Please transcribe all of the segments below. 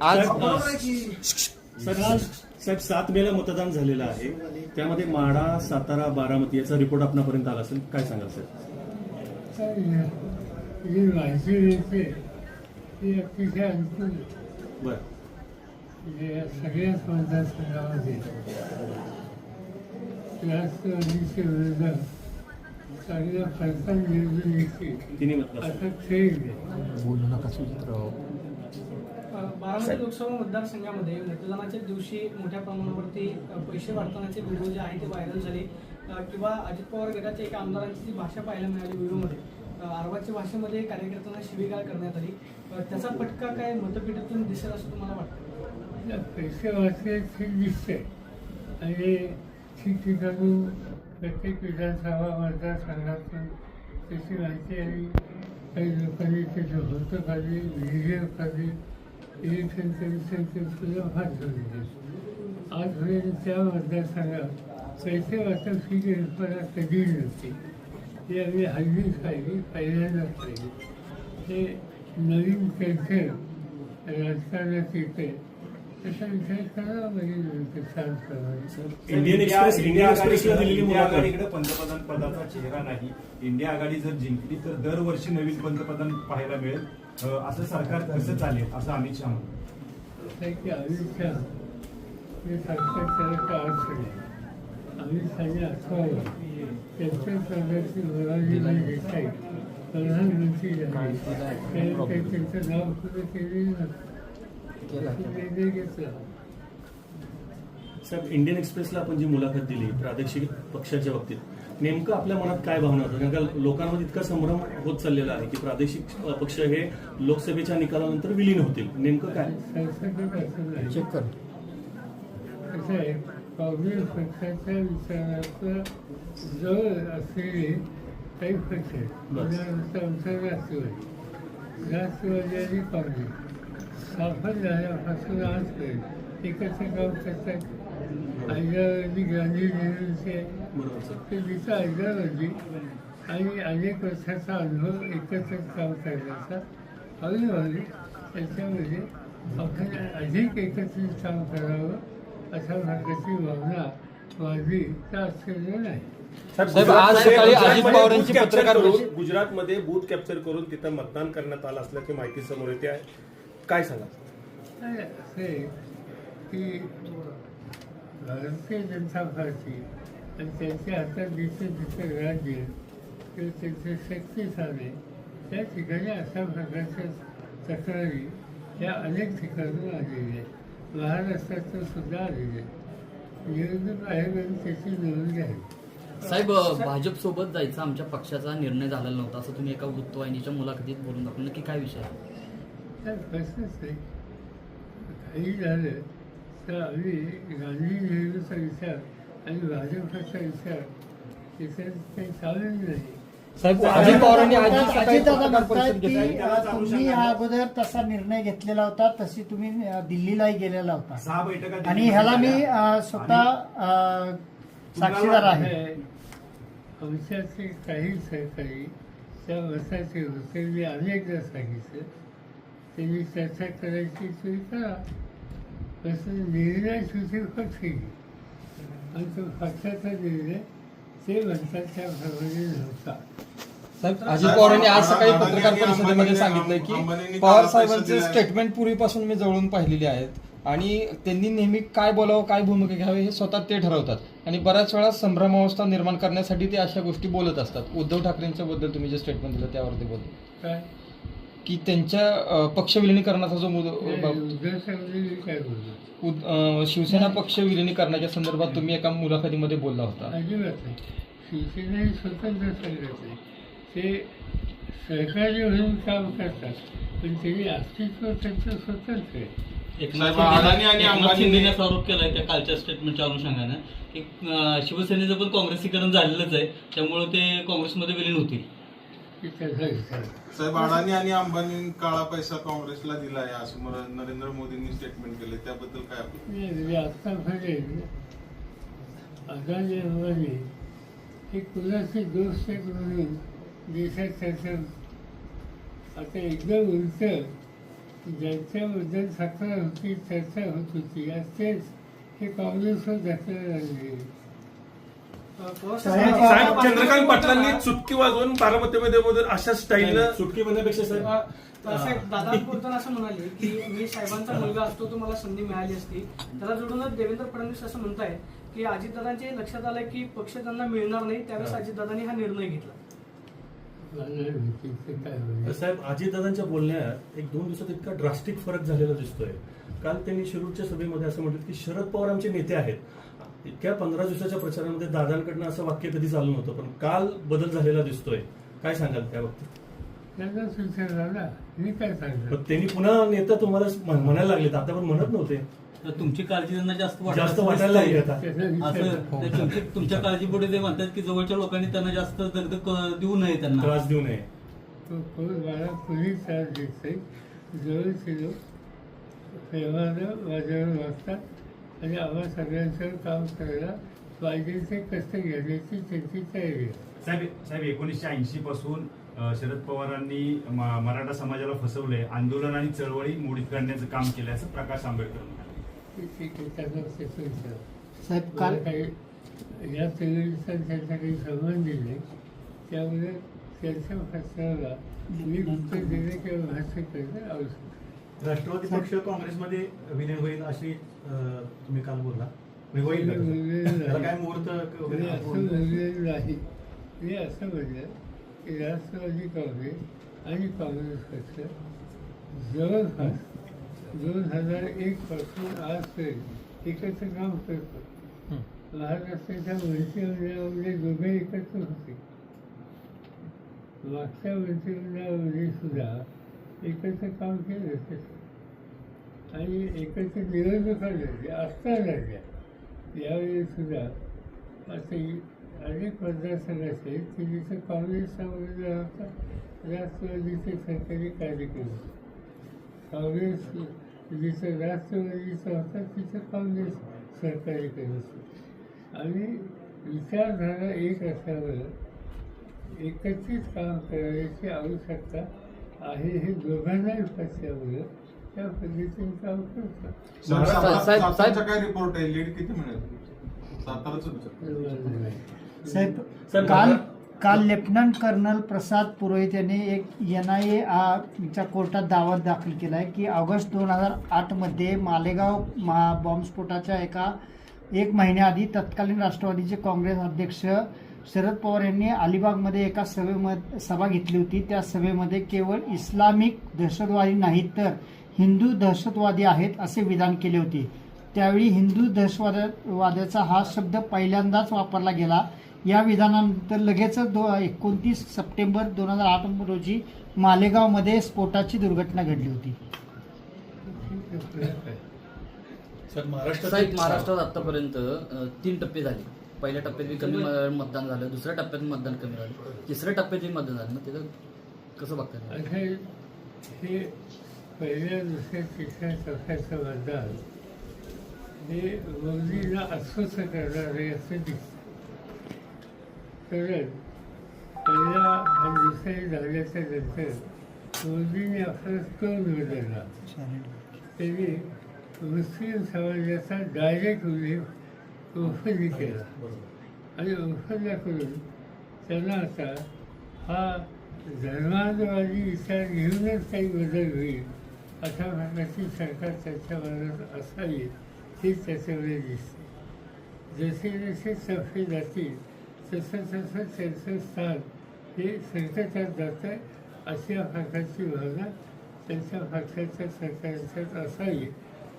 आज साहेब साहेब सात मेला मतदान झालेलं आहे. त्यामध्ये माडा सातारा बारामती याचा रिपोर्ट आपणापर्यंत आला असेल. काय सांगाल साहेब? जी माहिती अतिशय अनुकूल आहे. बरं. सगळ्याच मतदारसंघामध्ये विरुद्ध चांगल्या असा खेळ आहे बोलू नका बारामती लोकसभा मतदारसंघामध्ये मतदानाच्या दिवशी मोठ्या प्रमाणावरती पैसे वाढतानाचे व्हिडिओ जे आहे ते व्हायरल झाले. किंवा अजित पवार गटाच्या एका आमदारांची जी भाषा पाहायला मिळाली व्हिडिओमध्ये आरवाच्या भाषेमध्ये कार्यकर्त्यांना शिवीगाळ करण्यात आली. त्याचा फटका काय मतपेटीतून दिसेल असं तुम्हाला वाटतं? पैसे वाचले ठीक दिसते. आणि ठिकठिकाणी प्रत्येक विधानसभा मतदारसंघातून त्याची माहिती आली. काही लोकांनी त्याचे होतं खाली व्हिडिओ खाली सुद्धा फार झालेले आजपर्यंत त्या मतदारसंघात पैसे वाटप ही कल्पना कधी नव्हती. ती आम्ही हल्ली खाली पहिल्यांदाच पाहिली हे नवीन कल्चर राजकारणात येते. इंडियन एक्सप्रेस दिलेली इंडिया मुलाखत. आघाडीकडे पंतप्रधान पदाचा चेहरा नाही. इंडिया आघाडी जर जिंकली तर दरवर्षी नवीन पंतप्रधान पाहायला मिळेल. असं सरकार कसं चालेल? असं अमित शहा म्हणतात प्रधानमंत्री त्यांचं नाव सुद्धा केलेलं घेतला. साहेब इंडियन एक्सप्रेसला आपण जी मुलाखत दिली प्रादेशिक पक्षाच्या बाबतीत नेमकं आपल्या मनात काय भावना होतं कारण का लोकांमध्ये इतका संभ्रम होत चाललेला आहे की प्रादेशिक पक्ष हे लोकसभेच्या निकालानंतर विलीन होतील. नेमकं काय? चेक कर. कसं आहे काँग्रेस पक्षाच्या विचाराचं जवळ असलेले काही पक्ष आहेत. उदाहरणार्थ आमचा राष्ट्रवादी. राष्ट्रवादी आणि काँग्रेस. स्थापन झाल्यापासून आजपर्यंत एकत्र काम करतात हैदराबादी गांधी सर. ते तिथं आणि अनेक वर्षाचा अनुभव एकत्र काम करण्याचा हळूहळू त्याच्यामध्ये आपण अधिक एकत्रित काम करावं अशा प्रकारची भावना माझी तर आश्चर्य नाही. साहेब आज सकाळी अजित पवार यांची पत्रकार परिषद गुजरातमध्ये बूथ कॅप्चर करून तिथं मतदान करण्यात आलं असल्याची माहिती समोर येते आहे. काय सांगा की भारतीय जनता पार्टी आणि त्यांच्या हातात जिथं जिथं राज्य किंवा त्यांचे शक्तिस्थाने त्या ठिकाणी अशा प्रकारच्या तक्रारी या अनेक ठिकाणून आलेल्या आहेत. महाराष्ट्रातून सुद्धा आलेल्या आहेत निवडणूक आयोगाने त्याची नोंद घ्यावी. साहेब भाजप सोबत जायचा आमच्या पक्षाचा निर्णय झालेला नव्हता. असं तुम्ही एका वृत्तवाहिनीच्या मुलाखतीत बोलून दाखवलं. नक्की काय विषय आहे? काही झालं तर आम्ही गांधी नेहरूचा विचार आणि भाजपचा विचार त्याच्यात काही नाही. साहेब अजित पवारांनी आज सकाळी अजितदादा पत्रकार म्हणतायत परिषद की घेतली अ, तुम्ही या अगोदर तसा निर्णय घेतलेला होता तशी तुम्ही अ, दिल्लीलाही गेलेला होता. सहा बैठका आणि ह्याला मी अ, स्वतः अ, साक्षीदार आहे. आमच्याचे काही सहकारी त्या मताचे होते. मी अनेकदा सांगितलं. त्यांनी चर्चा करायची सोय करा तसं निर्णय सुद्धा घेईल आणि तो पक्षाचा निर्णय ते म्हणतात त्याप्रमाणे नव्हता. साहेब अजित पवारांनी आज सकाळी पत्रकार परिषदेमध्ये सांगितलंय की पवार साहेबांचे स्टेटमेंट पूर्वीपासून मी जवळून पाहिलेले आहेत. आणि त्यांनी नेहमी काय बोलावं काय भूमिका घ्यावी हे स्वतः ते ठरवतात. आणि बऱ्याच वेळा संभ्रमावस्था निर्माण करण्यासाठी ते अशा गोष्टी बोलत असतात. उद्धव ठाकरेंच्या बद्दल तुम्ही जे स्टेटमेंट दिलं त्यावरती बोलतो. काय? की त्यांच्या पक्ष विलिनीकरणाचा जो मुद- बाब- उद्धव ठाकरे काय बोलतो उद- अं, शिवसेना पक्ष विलिनीकरणाच्या संदर्भात तुम्ही एका मुलाखतीमध्ये बोलला होता. अजिबात नाही. शिवसेना ही स्वतंत्र संघटना आहे. ते सहकारी म्हणून काम करतात पण त्यांनी अस्तित्व त्यांचं स्वतंत्र आहे. एकनाथ शिंदे- एकनाथ शिंदेने आरोप केलाय त्या कालच्या स्टेटमेंटच्या अनुषंगानं की शिवसेनेचं पण काँग्रेसीकरण झालेलंच आहे. त्यामुळे ते काँग्रेसमध्ये विलीन होतील. साहेब अडाणी आणि अंबानी काळा पैसा काँग्रेसला दिला आहे असं मला नरेंद्र मोदींनी स्टेटमेंट केले. त्याबद्दल काय आपलं नाही म्हणजे अदानी अंबानी हे कुणाचे दोष आहेत म्हणून देशात त्याचं आता एकदम उलट ज्यांच्याबद्दल तक्रार होती चर्चा होत होती. आज तेच हे काँग्रेसवर ढकलले लागले साहेब, साहेब चंद्रकांत पाटलांनी चुटकी वाजवून बारामतीमध्ये अशा स्टाईलनं सुटकी म्हणण्यापेक्षा साहेब. दादा बोलताना असं म्हणाले की मी साहेबांचा मुलगा असतो तो मला संधी मिळाली असती. त्याला जोडूनच देवेंद्र फडणवीस असं म्हणतायत की अजितदादांच्या लक्षात आलं की पक्ष त्यांना मिळणार नाही त्यावेळेस अजितदादांनी हा निर्णय घेतला. साहेब अजितदादांच्या बोलण्यात एक दोन दिवसात इतका ड्रास्टिक फरक झालेला दिसतोय. काल त्यांनी शिरूरच्या सभेमध्ये असं म्हटलं की शरद पवार आमचे नेते आहेत. इतक्या पंधरा दिवसाच्या प्रचारामध्ये दादांकडनं असं वाक्य कधी चालू नव्हतं पण काल बदल झालेला दिसतोय. काय सांगाल त्या बाबतीत? मी काय त्यांनी पुन्हा नेता तुम्हाला म्हण- म्हणायला लागलेत. आता पण म्हणत नव्हते. तर तुमची काळजी त्यांना जास्त वाटत जास्त वाटायला लागली आता. असं तुमची तुमच्या काळजीपुढे ते म्हणतात की जवळच्या लोकांनी त्यांना जास्त क- देऊ नये त्यांना. त्रास देऊ नये. तो कोण मला कोणी त्रास देत नाही जवळचे लोक प्रेमानं माझ्यावर वागतात आणि आम्हा सगळ्यांचं काम करायला पाहिजे कष्ट घेण्याची त्यांची तयारी आहे. साहेब साहेब एकोणीसशे ऐंशी पासून शरद पवारांनी म- मराठा समाजाला फसवलंय आंदोलन आणि चळवळी मोडीत काढण्याचं काम केलं असं प्रकाश आंबेडकर साहेब काल काही या चळवळीचा त्यांचा काही संबंध नाही. त्यामुळे त्यांच्या भाषणाला मी उत्तर देणे किंवा भाष्य करणे आवश्यक आहे. राष्ट्रवादी पक्ष काँग्रेसमध्ये विलीन होईल अशी तुम्ही काल बोलला. होईल. काय मुहूर्त मी असं बोललेलं नाही. मी असं म्हणलं की राष्ट्रवादी काँग्रेस आणि काँग्रेस पक्ष जवळपास दोन हजार एक पासून आजपर्यंत एकत्र काम करतो महाराष्ट्राच्या मंत्रिमंडळामध्ये दोघे एकत्र होते. मागच्या मंत्रिमंडळामध्ये सुद्धा एकत्र काम केलं आणि एकत्र निवडणुका लढल्या असता यावेळी सुद्धा असे अनेक मतदारसंघ की जिथे काँग्रेसचा उमेदवार होता. राष्ट्रवादीचे सरकारी कार्यक्रम. काँग्रेस जिथं राष्ट्रवादीचा होता तिथं काँग्रेस सरकारी करत आणि विचारधारा एक असल्यामुळं एकत्रित काम करण्याची आवश्यकता आहे हे दोघांनाही त्या पद्धतीने काम करतात. साहेब- सातारचा काय रिपोर्ट आहे? लीड किती मिळेल? साताराच साहेब साहेब, काल काल लेफ्टनंट कर्नल प्रसाद पुरोहित यांनी एक एन आय च्या कोर्टात दावा दाखल केला आहे की ऑगस्ट दोन हजार आठमध्ये मालेगाव मा बॉम्बस्फोटाच्या एका एक महिन्याआधी तत्कालीन राष्ट्रवादीचे काँग्रेस अध्यक्ष शरद पवार यांनी अलिबागमध्ये एका सभेमध्ये सभा घेतली होती. त्या सभेमध्ये केवळ इस्लामिक दहशतवादी नाहीत तर हिंदू दहशतवादी आहेत असे विधान केले होते. त्यावेळी हिंदू दहशतवादाचा हा शब्द पहिल्यांदाच वापरला गेला. या विधानानंतर लगेचच दो एकोणतीस सप्टेंबर दोन हजार आठ रोजी मालेगावमध्ये स्फोटाची दुर्घटना घडली होती. महाराष्ट्रात आतापर्यंत तीन टप्पे झाले. पहिल्या टप्प्यात बी कमी मतदान झालं दुसऱ्या टप्प्यात मतदान कमी झालं तिसऱ्या टप्प्यात बी मतदान झालं. मग त्याचं कसं बघताय असे हे पहिल्या दुसऱ्या तिसऱ्या चौथ्याचं मतदान हे मोदींना अस्वस्थ करणारे असं दिसतं. कारण पहिल्या आणि दुसऱ्या झाल्याच्यानंतर मोदींनी आपला कल बदलला त्यांनी मुस्लिम समाजाचा डायरेक्ट उल्लेख ओफली केला आणि ओफला करून त्यांना आता हा धर्मांतरवादी विचार घेऊनच काही बदल होईल अशा प्रकारची सरकार त्याच्या मनात असावी हे त्याच्यामध्ये दिसते जसे जसे सफे जातील तसं तसं त्यांचं स्थान हे संकटात जातं आहे अशा प्रकारची भावना त्यांच्या पक्षाच्या सरकारच्यात असावी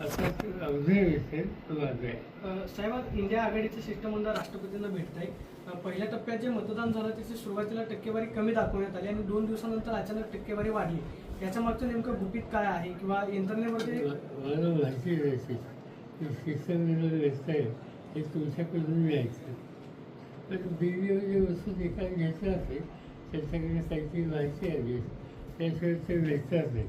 असा ऑब्झर्वेशन माझं आहे अ, साहेब आज इंडिया आघाडीचं शिष्टमंडळ राष्ट्रपतींना भेटत आहे पहिल्या टप्प्यात जे मतदान झालं त्याची सुरुवातीला टक्केवारी कमी दाखवण्यात आली आणि दोन दिवसानंतर अचानक टक्केवारी वाढली. याच्या मागचं नेमकं गुपित काय आहे किंवा यंत्रणेवरती म- मला माहिती द्यायची की व्यस्त आहे. हे तुमच्याकडून मी ऐकलं पण बीबीओ जे वस्तू निकाल घेतला असेल त्यांच्याकडे काहीतरी माहिती आली त्याशिवाय ते भेटतात नाही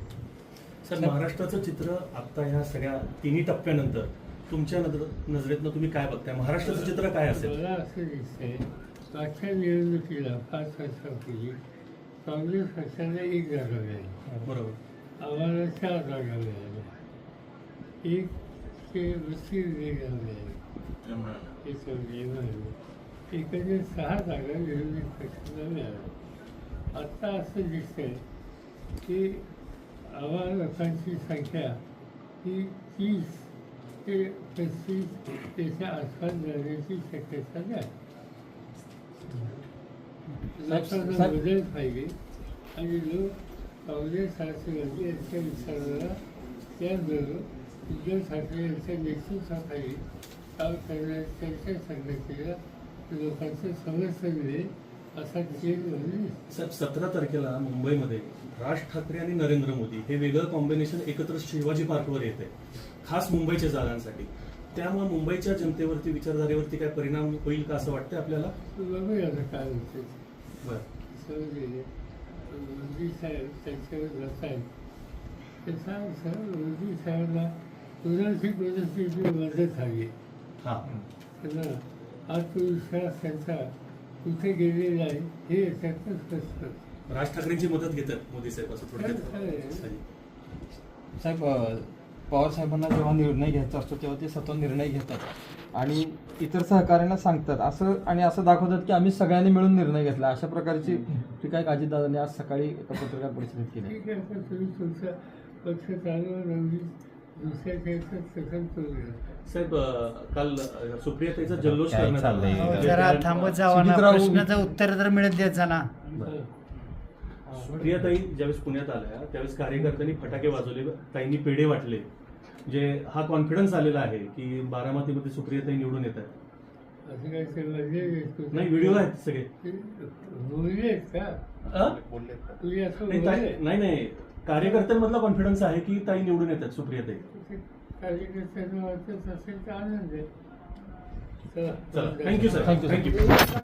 सर महाराष्ट्राचं चित्र आता ह्या सगळ्या तिन्ही टप्प्यानंतर तुमच्या नजर नजरेतनं तुम्ही काय बघताय? महाराष्ट्राचं चित्र काय असेल? मला असं दिसतंय मागच्या निवडणुकीला पाच वर्षापूर्वी काँग्रेस पक्षाला एक जागा मिळाली. बरोबर. आम्हाला चार जागा मिळाल्या. एक ते वस्ती जागा मिळाली. मिळाले. एकंदर सहा जागा विरोधी पक्षाला मिळाल्या. आत्ता असं दिसतंय की आम्हा लोकांची संख्या ही तीस ते पस्तीस त्याच्या आसपास जाण्याची शक्यता नाही लोकांना बदल पाहिजे आणि लोक काँग्रेस राष्ट्रवादी यांच्या विचाराला त्याचबरोबर उद्धव ठाकरे यांच्या नेतृत्वाखाली काम करण्याच्या त्यांच्या संघटनेला लोकांचं समर्थन मिळेल. साहेब सतरा तारखेला मुंबईमध्ये राज ठाकरे आणि नरेंद्र मोदी हे वेगळं कॉम्बिनेशन एकत्र शिवाजी पार्कवर येत आहे खास मुंबईच्या जागांसाठी. त्यामुळे मुंबईच्या जनतेवरती विचारधारेवरती काय परिणाम होईल का असं वाटतं आपल्याला? काय बरं. त्यांच्यावर हां. त्यांना आत्मविश्वास त्यांचा कुठे गेलेला आहे हे याच्यातनं स्पष्ट. राज ठाकरेंची मदत घेतात मोदी साहेब असं. थोडक्यात साहेब पवार साहेबांना जेव्हा निर्णय घ्यायचा असतो तेव्हा ते स्वतः निर्णय घेतात आणि इतर सहकार्यांना सांगतात असं आणि असं दाखवतात की आम्ही सगळ्यांनी मिळून निर्णय घेतला अशा प्रकारची टीका एक अजितदादांनी आज सकाळी एका पत्रकार परिषदेत केली आहे. ठीक आहे पण तुम्ही तुमचा पक्ष रंगी साहेब काल जल्लोष करण्यात आला. अहो, जरा त्या- थांबत जावा ना सुजितराव- प्रश्नाचं उत्तर तर मिळत देत जा ना. सुप्रियाताई ज्यावेळेस पुण्यात आल्या त्यावेळेस कार्यकर्त्यांनी फटाके वाजवले ताईंनी पेढे वाटले. म्हणजे हा कॉन्फिडन्स आलेला आहे की बारामतीमध्ये सुप्रियाताई निवडून येत आहेत. नाही व्हिडिओ आहेत सगळे. का? अं? ताई- नाही नाही. कार्यकर्त्यांमधला कॉन्फिडन्स आहे की ताई निवडून येतात सुप्रियाताई? कार्यकर्त्यांना वाटत असेल तर आनंद आहे. चला. चला थँक्यू सर sir. थँक्यू